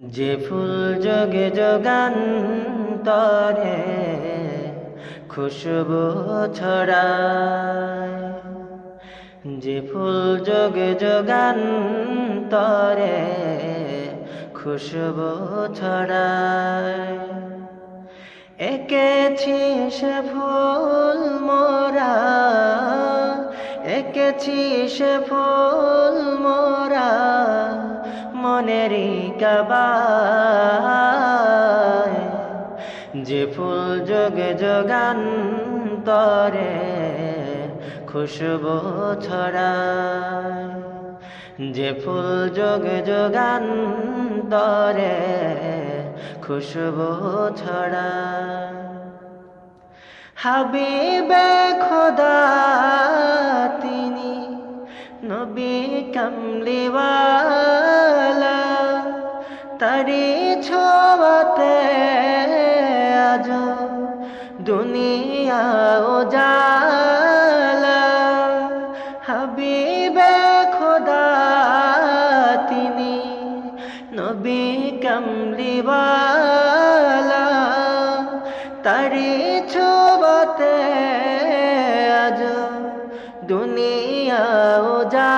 যে ফুল যোগে যোগান তরে খুশবু ছড়ায়। যে ফুল যোগে যোগান তরে খুশবু ছড়ায়। এঁকেছি সে ফুল মোরা এঁকেছি সে ফুল মোরা মনেরই কাবায়, যে ফুল যোগে যোগান তরে খুশবু ছড়ায়, যে ফুল যোগ যোগান তরে খুশবু ছড়ায়। হাবিবে খোদা তিনি নবী কামলিওয়ালা তারি ছোয়াতে আজ দুনিয়া উজালা। হাবিবে খোদা তিনি নবী কামলিওয়ালা। তারি ছোবতে আজ দুনিয়া উজা